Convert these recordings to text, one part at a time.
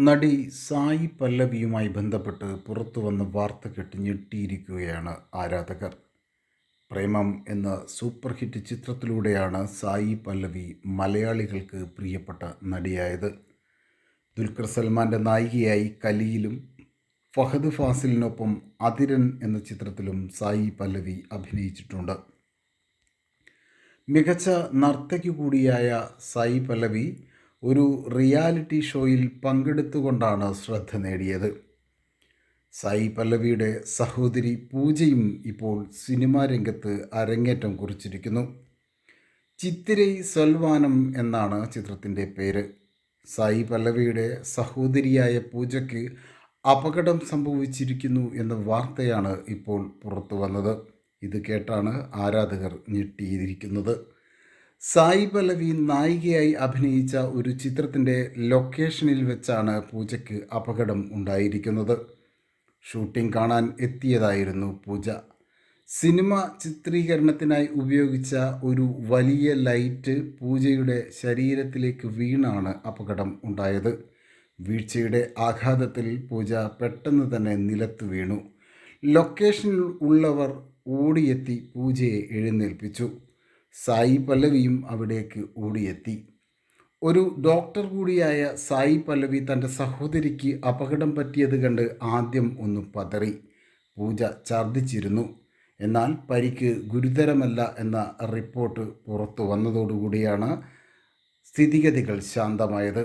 നടി സായി പല്ലവിയുമായി ബന്ധപ്പെട്ട് പുറത്തു വന്ന വാർത്ത കെട്ട് ഞെട്ടിയിരിക്കുകയാണ് ആരാധകർ. പ്രേമം എന്ന സൂപ്പർ ഹിറ്റ് ചിത്രത്തിലൂടെയാണ് സായി പല്ലവി മലയാളികൾക്ക് പ്രിയപ്പെട്ട നടിയായത്. ദുൽഖർ സൽമാന്റെ നായികയായി കലിയിലും ഫഹദ് ഫാസിലിനൊപ്പം അതിരൻ എന്ന ചിത്രത്തിലും സായി പല്ലവി അഭിനയിച്ചിട്ടുണ്ട്. മികച്ച നർത്തകി കൂടിയായ സായി പല്ലവി ഒരു റിയാലിറ്റി ഷോയിൽ പങ്കെടുത്തുകൊണ്ടാണ് ശ്രദ്ധ നേടിയത്. സായി പല്ലവിയുടെ സഹോദരി പൂജയും ഇപ്പോൾ സിനിമാ രംഗത്ത് അരങ്ങേറ്റം കുറിച്ചിരിക്കുന്നു. ചിത്തിരൈ സൽവാനം എന്നാണ് ചിത്രത്തിന്റെ പേര്. സായി പല്ലവിയുടെ സഹോദരിയായ പൂജയ്ക്ക് അപകടം സംഭവിച്ചിരിക്കുന്നു എന്ന വാർത്തയാണ് ഇപ്പോൾ പുറത്തു വന്നത് ഇത് കേട്ടാണ് ആരാധകർ ഞെട്ടിയിരിക്കുന്നത്. സായി പല്ലവി നായികയായി അഭിനയിച്ച ഒരു ചിത്രത്തിന്റെ ലൊക്കേഷനിൽ വെച്ചാണ് പൂജയ്ക്ക് അപകടം ഉണ്ടായിരിക്കുന്നത്. ഷൂട്ടിംഗ് കാണാൻ എത്തിയതായിരുന്നു പൂജ. സിനിമ ചിത്രീകരണത്തിനായി ഉപയോഗിച്ച ഒരു വലിയ ലൈറ്റ് പൂജയുടെ ശരീരത്തിലേക്ക് വീണാണ് അപകടം ഉണ്ടായത്. വീഴ്ചയുടെ ആഘാതത്തിൽ പൂജ പെട്ടെന്ന് തന്നെ നിലത്ത് വീണു. ലൊക്കേഷനിൽ ഉള്ളവർ ഓടിയെത്തി പൂജയെ എഴുന്നേൽപ്പിച്ചു. സായി പല്ലവിയും അവിടേക്ക് ഓടിയെത്തി. ഒരു ഡോക്ടർ കൂടിയായ സായി പല്ലവി തന്റെ സഹോദരിക്ക് അപകടം പറ്റിയത് കണ്ട് ആദ്യം ഒന്ന് പതറി. പൂജ ഛർദ്ദിച്ചിരുന്നു. എന്നാൽ പരിക്ക് ഗുരുതരമല്ല എന്ന റിപ്പോർട്ട് പുറത്തു വന്നതോടുകൂടിയാണ് സ്ഥിതിഗതികൾ ശാന്തമായത്.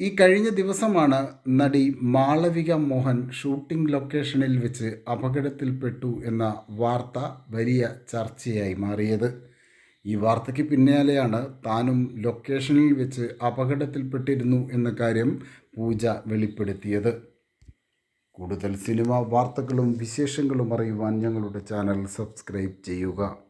ഈ കഴിഞ്ഞ ദിവസമാണ് നടി മാളവിക മോഹൻ ഷൂട്ടിംഗ് ലൊക്കേഷനിൽ വെച്ച് അപകടത്തിൽപ്പെട്ടു എന്ന വാർത്ത വലിയ ചർച്ചയായി മാറിയത്. ഈ വാർത്തയ്ക്ക് പിന്നാലെയാണ് താനും ലൊക്കേഷനിൽ വെച്ച് അപകടത്തിൽപ്പെട്ടിരുന്നു എന്ന കാര്യം പൂജ വെളിപ്പെടുത്തിയത്. കൂടുതൽ സിനിമ വാർത്തകളും വിശേഷങ്ങളും അറിയുവാൻ ഞങ്ങളുടെ ചാനൽ സബ്സ്ക്രൈബ് ചെയ്യുക.